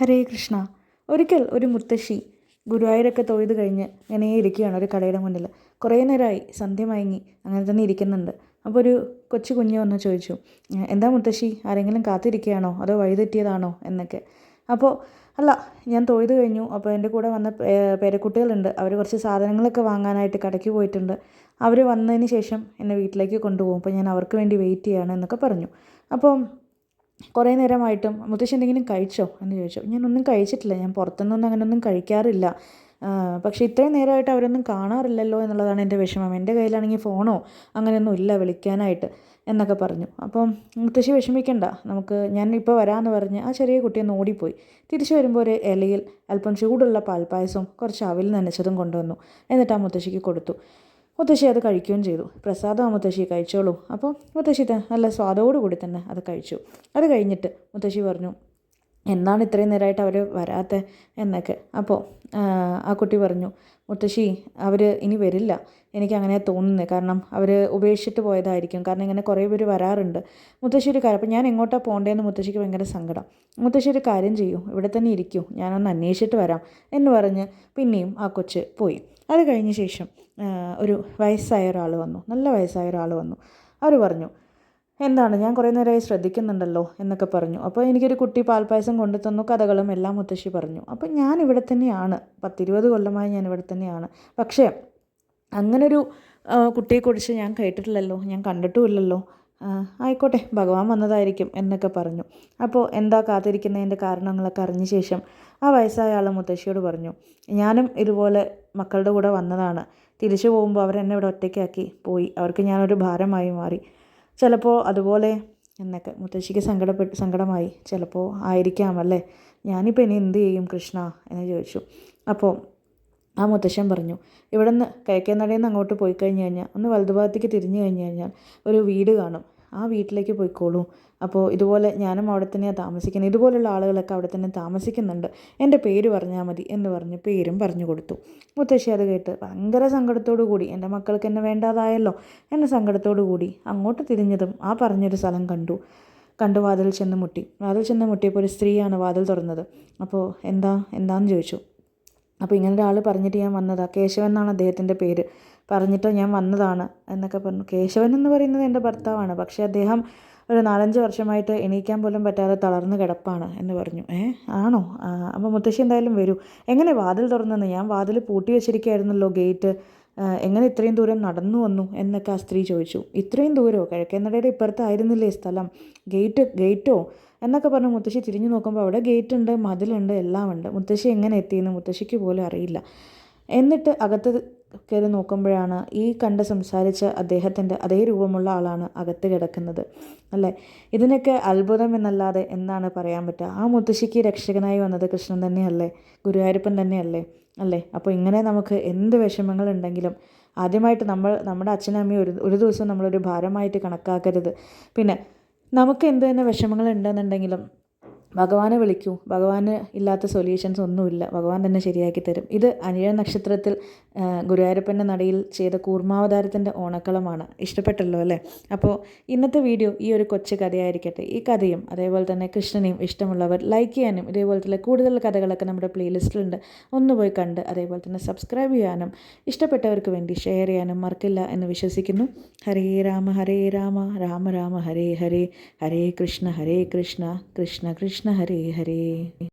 ഹരേ കൃഷ്ണ. ഒരിക്കൽ ഒരു മുത്തശ്ശി ഗുരുവായൂരൊക്കെ തൊഴുത് കഴിഞ്ഞ് ഇങ്ങനെ ഇരിക്കുകയാണ് ഒരു കടയുടെ മുന്നിൽ. കുറേ നേരമായി സന്ധ്യ മയങ്ങി അങ്ങനെ തന്നെ ഇരിക്കുന്നുണ്ട്. അപ്പോൾ ഒരു കൊച്ചു കുഞ്ഞ് വന്ന് ചോദിച്ചു എന്താ മുത്തശ്ശി ആരെങ്കിലും കാത്തിരിക്കുകയാണോ? അതോ വഴിതെറ്റിയതാണോ എന്നൊക്കെ. അപ്പോൾ അല്ല ഞാൻ തൊഴുത് കഴിഞ്ഞു. അപ്പോൾ എന്റെ കൂടെ വന്ന പേരക്കുട്ടികളുണ്ട്. അവർ കുറച്ച് സാധനങ്ങളൊക്കെ വാങ്ങാനായിട്ട് കടയ്ക്ക് പോയിട്ടുണ്ട്. അവർ വന്നതിന് ശേഷം എന്നെ വീട്ടിലേക്ക് കൊണ്ടുപോകും. അപ്പോൾ ഞാൻ അവർക്ക് വേണ്ടി വെയിറ്റ് ചെയ്യാണ് എന്നൊക്കെ പറഞ്ഞു. അപ്പം കുറേ നേരമായിട്ടും മുത്തശ്ശി എന്തെങ്കിലും കഴിച്ചോ എന്ന് ചോദിച്ചു. ഞാനൊന്നും കഴിച്ചിട്ടില്ല. ഞാൻ പുറത്തുനിന്നൊന്നും അങ്ങനെയൊന്നും കഴിക്കാറില്ല. പക്ഷേ ഇത്രയും നേരമായിട്ട് അവരൊന്നും കാണാറില്ലല്ലോ എന്നുള്ളതാണ് എന്റെ വിഷമം. എന്റെ കയ്യിലാണെങ്കിൽ ഫോണോ അങ്ങനെയൊന്നും ഇല്ല വിളിക്കാനായിട്ട് എന്നൊക്കെ പറഞ്ഞു. അപ്പം മുത്തശ്ശി വിഷമിക്കണ്ട. നമുക്ക് ഞാൻ ഇപ്പോൾ വരാമെന്ന് പറഞ്ഞ് ആ ചെറിയ കുട്ടിയൊന്ന് ഓടിപ്പോയി. തിരിച്ചു വരുമ്പോൾ ഒരു ഇലയിൽ അല്പം ചൂടുള്ള പാൽപ്പായസവും കുറച്ച് അവിൽ നനച്ചതും കൊണ്ടുവന്നു. എന്നിട്ട് ആ മുത്തശ്ശിക്ക് കൊടുത്തു. മുത്തശ്ശി അത് കഴിക്കുകയും ചെയ്തു. പ്രസാദം മുത്തശ്ശി കഴിച്ചോളൂ. അപ്പോൾ മുത്തശ്ശി നല്ല സ്വാദോടുകൂടി തന്നെ അത് കഴിച്ചു. അത് കഴിഞ്ഞിട്ട് മുത്തശ്ശി പറഞ്ഞു എന്താണ് ഇത്രയും നേരമായിട്ട് അവർ വരാത്ത? എന്നൊക്കെ. അപ്പോൾ ആ കുട്ടി പറഞ്ഞു മുത്തശ്ശി അവർ ഇനി വരില്ല. എനിക്ക് അങ്ങനെ തോന്നുന്നത് കാരണം അവർ ഉപേക്ഷിച്ചിട്ട് പോയതായിരിക്കും. കാരണം ഇങ്ങനെ കുറേ പേര് വരാറുണ്ട്. മുത്തശ്ശി ഒരു കാര്യം അപ്പോൾ ഞാൻ എങ്ങോട്ടാണ് പോകേണ്ടതെന്ന് മുത്തശ്ശിക്ക് ഭയങ്കര സങ്കടം. മുത്തശ്ശി ഒരു കാര്യം ചെയ്യൂ. ഇവിടെ തന്നെ ഇരിക്കൂ. ഞാനൊന്ന് അന്വേഷിച്ചിട്ട് വരാം. എന്ന് പറഞ്ഞ് പിന്നെയും ആ കൊച്ച് പോയി. അത് കഴിഞ്ഞ ശേഷം ഒരു വയസ്സായ ഒരാൾ വന്നു. നല്ല വയസ്സായ ഒരാൾ വന്നു. അവർ പറഞ്ഞു എന്താണ്? ഞാൻ കുറേ നേരമായി ശ്രദ്ധിക്കുന്നുണ്ടല്ലോ എന്നൊക്കെ പറഞ്ഞു. അപ്പോൾ എനിക്കൊരു കുട്ടി പാൽപ്പായസം കൊണ്ടു തന്നു കഥകളും എല്ലാം മുത്തശ്ശി പറഞ്ഞു. അപ്പോൾ ഞാൻ ഇവിടെ തന്നെയാണ്. പത്തിരുപത് കൊല്ലമായി ഞാൻ ഇവിടെ തന്നെയാണ്. പക്ഷേ അങ്ങനൊരു കുട്ടിയെക്കുറിച്ച് ഞാൻ കേട്ടിട്ടില്ലല്ലോ. ഞാൻ കണ്ടിട്ടുമില്ലല്ലോ. ആയിക്കോട്ടെ ഭഗവാൻ വന്നതായിരിക്കും എന്നൊക്കെ പറഞ്ഞു. അപ്പോൾ എന്താ കാത്തിരിക്കുന്നതിന്റെ കാരണങ്ങളൊക്കെ അറിഞ്ഞ ശേഷം ആ വയസ്സായ ആൾ മുത്തശ്ശിയോട് പറഞ്ഞു ഞാനും ഇതുപോലെ മക്കളുടെ കൂടെ വന്നതാണ്. തിരിച്ചു പോകുമ്പോൾ അവരെന്നെ ഇവിടെ ഒറ്റയ്ക്കാക്കി പോയി. അവർക്ക് ഞാനൊരു ഭാരമായി മാറി. ചിലപ്പോൾ അതുപോലെ എന്നൊക്കെ മുത്തശ്ശിക്ക് സങ്കടപ്പെട്ട് സങ്കടമായി. ചിലപ്പോൾ ആയിരിക്കാമല്ലേ ഞാനിപ്പോൾ ഇനി എന്ത് ചെയ്യും കൃഷ്ണ? എന്ന് ചോദിച്ചു. അപ്പോൾ ആ മുത്തശ്ശൻ പറഞ്ഞു ഇവിടെ നിന്ന് നിന്ന് അങ്ങോട്ട് പോയി കഴിഞ്ഞ് കഴിഞ്ഞാൽ ഒന്ന് വലതുഭാഗത്തേക്ക് തിരിഞ്ഞു കഴിഞ്ഞ് കഴിഞ്ഞാൽ ഒരു വീട് കാണും. ആ വീട്ടിലേക്ക് പോയിക്കോളൂ. അപ്പോൾ ഇതുപോലെ ഞാനും അവിടെ തന്നെയാണ് താമസിക്കുന്നത്. ഇതുപോലുള്ള ആളുകളൊക്കെ അവിടെ തന്നെ താമസിക്കുന്നുണ്ട്. എന്റെ പേര് പറഞ്ഞാൽ മതി എന്ന് പറഞ്ഞ് പേരും പറഞ്ഞു കൊടുത്തു. മുത്തശ്ശി അത് കേട്ട് ഭയങ്കര സങ്കടത്തോടു കൂടി എന്റെ മക്കൾക്ക് എന്നെ വേണ്ടാതായല്ലോ എന്ന സങ്കടത്തോടു കൂടി അങ്ങോട്ട് തിരിഞ്ഞതും ആ പറഞ്ഞൊരു സ്ഥലം കണ്ടു. കണ്ടു വാതിൽ ചെന്ന് മുട്ടി. വാതിൽ ചെന്ന് മുട്ടിയപ്പോൾ ഒരു സ്ത്രീയാണ് വാതിൽ തുറന്നത്. അപ്പോൾ എന്താ എന്താന്ന് ചോദിച്ചു. അപ്പോൾ ഇങ്ങനെ ഒരാൾ പറഞ്ഞിട്ട് ഞാൻ വന്നതാണ് കേശവൻ എന്നാണ് അദ്ദേഹത്തിന്റെ പേര്. പറഞ്ഞിട്ട് ഞാൻ വന്നതാണ് എന്നൊക്കെ പറഞ്ഞു. കേശവൻ എന്ന് പറയുന്നത് എന്റെ ഭർത്താവാണ്. പക്ഷേ അദ്ദേഹം ഒരു നാലഞ്ച് വർഷമായിട്ട് എണീക്കാൻ പോലും പറ്റാതെ തളർന്ന് കിടപ്പാണ് എന്ന് പറഞ്ഞു. ഏ ആണോ? അപ്പോൾ മുത്തശ്ശി എന്തായാലും വരൂ. എങ്ങനെ വാതിൽ തുറന്നെന്ന്? ഞാൻ വാതിൽ പൂട്ടി വെച്ചിരിക്കുകയായിരുന്നല്ലോ ഗേറ്റ്. എങ്ങനെ ഇത്രയും ദൂരം നടന്നു വന്നു എന്നൊക്കെ ആ സ്ത്രീ ചോദിച്ചു. ഇത്രയും ദൂരമോ കിഴക്കേനടയുടെ ഇപ്പുറത്ത് ആയിരുന്നില്ലേ സ്ഥലം? ഗേറ്റ് ഗേറ്റോ? എന്നൊക്കെ പറഞ്ഞ് മുത്തശ്ശി തിരിഞ്ഞു നോക്കുമ്പോൾ അവിടെ ഗേറ്റ് ഉണ്ട് മതിലുണ്ട് എല്ലാം ഉണ്ട് മുത്തശ്ശി എങ്ങനെ എത്തിയെന്ന് മുത്തശ്ശിക്ക് പോലും അറിയില്ല. എന്നിട്ട് അകത്ത് കയറി നോക്കുമ്പോഴാണ് ഈ കണ്ട് സംസാരിച്ച അദ്ദേഹത്തിന്റെ അതേ രൂപമുള്ള ആളാണ് അകത്ത് കിടക്കുന്നത്. അല്ലേ? ഇതിനൊക്കെ അത്ഭുതം എന്നല്ലാതെ എന്നാണ് പറയാൻ പറ്റുക? ആ മുത്തശ്ശിക്ക് രക്ഷകനായി വന്നത് കൃഷ്ണൻ തന്നെയല്ലേ? ഗുരുവായൂരപ്പൻ തന്നെയല്ലേ? അല്ലേ? അപ്പോൾ ഇങ്ങനെ നമുക്ക് എന്ത് വിഷമങ്ങളുണ്ടെങ്കിലും ആദ്യമായിട്ട് നമ്മൾ നമ്മുടെ അച്ഛനമ്മയും ഒരു ഒരു ദിവസം നമ്മളൊരു ഭാരമായിട്ട് കണക്കാക്കരുത്. പിന്നെ നമുക്ക് എന്ത് തന്നെ വിഷമങ്ങൾ ഉണ്ടെന്നുണ്ടെങ്കിലും ഭഗവാനെ വിളിക്കൂ. ഭഗവാന് ഇല്ലാത്ത സൊല്യൂഷൻസ് ഒന്നുമില്ല. ഭഗവാൻ തന്നെ ശരിയാക്കി തരും. ഇത് അനിഴ നക്ഷത്രത്തിൽ ഗുരുവായൂരപ്പന്റെ നടയിൽ ചെയ്ത കൂർമാവതാരത്തിന്റെ ഓണക്കളമാണ്. ഇഷ്ടപ്പെട്ടല്ലോ അല്ലേ? അപ്പോൾ ഇന്നത്തെ വീഡിയോ ഈ ഒരു കൊച്ചു കഥയായിരിക്കട്ടെ. ഈ കഥയും അതേപോലെ തന്നെ കൃഷ്ണനെയും ഇഷ്ടമുള്ളവർ ലൈക്ക് ചെയ്യാനും ഇതേപോലത്തെ കൂടുതൽ കഥകളൊക്കെ നമ്മുടെ പ്ലേലിസ്റ്റിലുണ്ട് ഒന്ന് പോയി കണ്ട് അതേപോലെ തന്നെ സബ്സ്ക്രൈബ് ചെയ്യാനും ഇഷ്ടപ്പെട്ടവർക്ക് വേണ്ടി ഷെയർ ചെയ്യാനും മറക്കില്ല എന്ന് വിശ്വസിക്കുന്നു. ഹരേ രാമ ഹരേ രാമ. രാമ രാമ ഹരേ ഹരേ. ഹരേ കൃഷ്ണ ഹരേ കൃഷ്ണ. കൃഷ്ണ കൃഷ്ണ. ഹരേ ഹരേ